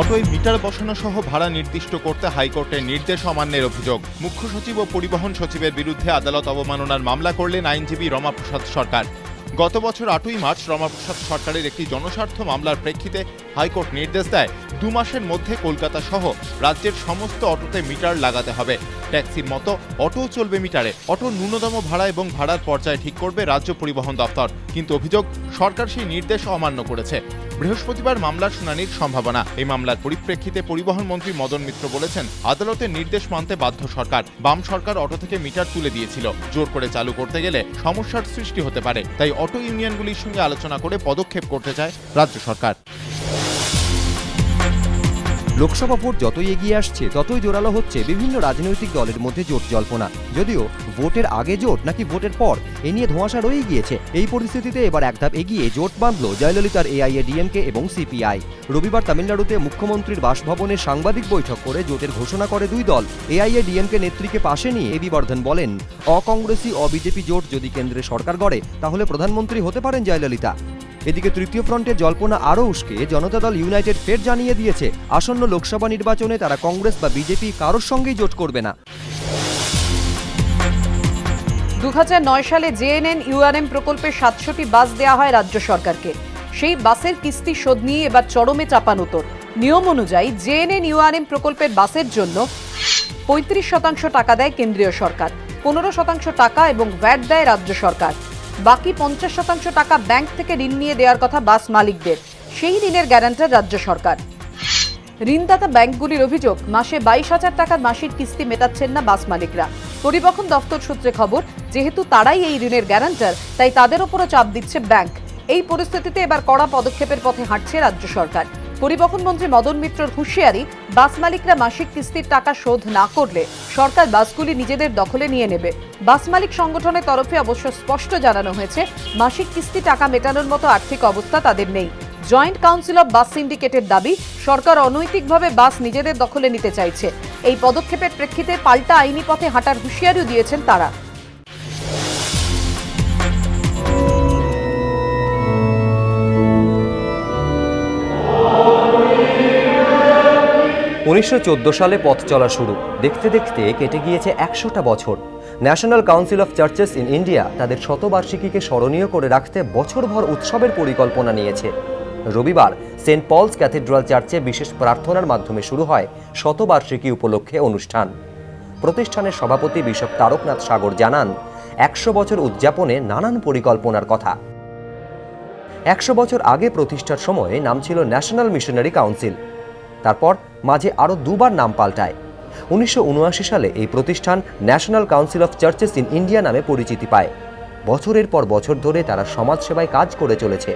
অটোয় মিটার বসানো সহ ভাড়া নির্দিষ্ট করতে হাইকোর্টের নির্দেশ অমান্যের অভিযোগ। মুখ্য সচিব ও পরিবহন সচিবের বিরুদ্ধে আদালত অবমাননার মামলা করলেন আইনজীবী রমাপ্রসাদ সরকার। গত বছর আটই মার্চ রমাপ্রসাদ সরকারের একটি জনস্বার্থ মামলার প্রেক্ষিতে হাইকোর্ট নির্দেশ দেয়, দু মাসের মধ্যে কলকাতা সহ রাজ্যের সমস্ত অটোতে মিটার লাগাতে হবে। ট্যাক্সির মতো অটোও চলবে মিটারে। অটো ন্যূনতম ভাড়া এবং ভাড়ার পর্যায়ে ঠিক করবে রাজ্য পরিবহন দপ্তর। কিন্তু অভিযোগ, সরকার সেই নির্দেশ অমান্য করেছে। বৃহস্পতিবার মামলার শুনানির সম্ভাবনা। এই মামলার পরিপ্রেক্ষিতে পরিবহন মন্ত্রী মদন মিত্র বলেছেন আদালতের নির্দেশ মানতে বাধ্য সরকার। বাম সরকার অটো থেকে মিটার তুলে দিয়েছিল। জোর করে চালু করতে গেলে সমস্যার সৃষ্টি হতে পারে। তাই অটো ইউনিয়নগুলির সঙ্গে আলোচনা করে পদক্ষেপ করতে চায় রাজ্য সরকার। লোকসভা ভোট যতই এগিয়ে আসছে, ততই জোরালো হচ্ছে বিভিন্ন রাজনৈতিক দলের মধ্যে জোট জল্পনা। যদিও ভোটের আগে জোট নাকি ভোটের পর, এ নিয়ে ধোঁয়াশা রয়েই গিয়েছে। এই পরিস্থিতিতে এবার এক ধাপ এগিয়ে জোট বাঁধল জয়ললিতার এআইএ ডিএমকে এবং সিপিআই। রবিবার তামিলনাড়ুতে মুখ্যমন্ত্রীর বাসভবনে সাংবাদিক বৈঠক করে জোটের ঘোষণা করে দুই দল। এআইএ ডিএমকে নেত্রীকে পাশে নিয়ে এবি বর্ধন বলেন অকংগ্রেসি অবিজেপি জোট যদি কেন্দ্রে সরকার গড়ে, তাহলে প্রধানমন্ত্রী হতে পারেন জয়ললিতা। এদিকে তৃতীয় ফ্রন্টের জল্পনা আরও উস্কে, জনতা দল ইউনাইটেড ফের জানিয়ে দিয়েছে, আসন্ন লোকসভা নির্বাচনে তারা কংগ্রেস বা বিজেপি কারোর সঙ্গেই জোট করবে না। দুহাজার নয় সালে জেএনএন ইউআরএম প্রকল্পে সাতশোটি বাস দেওয়া হয় রাজ্য সরকারকে। সেই বাসের কিস্তি শোধ নিয়ে এবার চরমে চাপানোতর নিয়ম অনুযায়ী জেএনএন ইউআরএম প্রকল্পের বাসের জন্য পঁয়ত্রিশ শতাংশ টাকা দেয় কেন্দ্রীয় সরকার, পনেরো শতাংশ টাকা এবং ভ্যাট দেয় রাজ্য সরকার। বাকি পঞ্চাশ শতাংশ টাকা ব্যাংক থেকে ঋণ নিয়ে দেওয়ার কথা বাস মালিকদের। সেই ঋণের গ্যারান্টার রাজ্য সরকার। ঋণদাতা ব্যাংকগুলির অভিযোগ, মাসে বাইশ হাজার টাকার মাসিক কিস্তি মেটাচ্ছেন না বাস মালিকরা। পরিবহন দফতর সূত্রে খবর, যেহেতু তারাই এই ঋণের গ্যারান্টার, তাই তাদের ওপরও চাপ দিচ্ছে ব্যাংক। এই পরিস্থিতিতে এবার কড়া পদক্ষেপের পথে হাঁটছে রাজ্য সরকার। পরিবহন মন্ত্রী মদন মিত্রর হুঁশিয়ারি, বাস মালিকরা মাসিক কিস্তির টাকা শোধ না করলে সরকার বাসগুলি নিজেদের দখলে নিয়ে নেবে। বাস মালিক সংগঠনের তরফে অবশ্য স্পষ্ট জানানো হয়েছে, মাসিক কিস্তি টাকা মেটানোর মতো আর্থিক অবস্থা তাদের নেই। জয়েন্ট কাউন্সিল অফ বাস সিন্ডিকেটের দাবি, সরকার অনৈতিকভাবে বাস নিজেদের দখলে নিতে চাইছে। এই পদক্ষেপের প্রেক্ষিতে পাল্টা আইনি পথে হাঁটার হুঁশিয়ারিও দিয়েছেন তারা। উনিশশো চোদ্দ সালে পথ চলা শুরু। দেখতে দেখতে কেটে গিয়েছে একশোটা বছর। National council of churches in India তাদের শতবার্ষিকীকে স্মরণীয় করে রাখতে বছরভর উৎসবের পরিকল্পনা নিয়েছে। রবিবার সেন্ট পলস ক্যাথেড্রাল চার্চে বিশেষ প্রার্থনার মাধ্যমে শুরু হয় শতবার্ষিকী উপলক্ষে অনুষ্ঠান। প্রতিষ্ঠানের সভাপতি বিশপ তারকনাথ সাগর জানান, একশো বছর উদযাপনে নানান পরিকল্পনার কথা। একশো বছর আগে প্রতিষ্ঠার সময়ে নাম ছিল ন্যাশনাল মিশনারি কাউন্সিল। তারপর মাঝে আরও দুবার নাম পাল্টায়। উনিশশো উনআশি সালে এই প্রতিষ্ঠান national council of churches in India নামে পরিচিতি পায়। বছরের পর বছর ধরে তারা সমাজসেবায় কাজ করে চলেছে।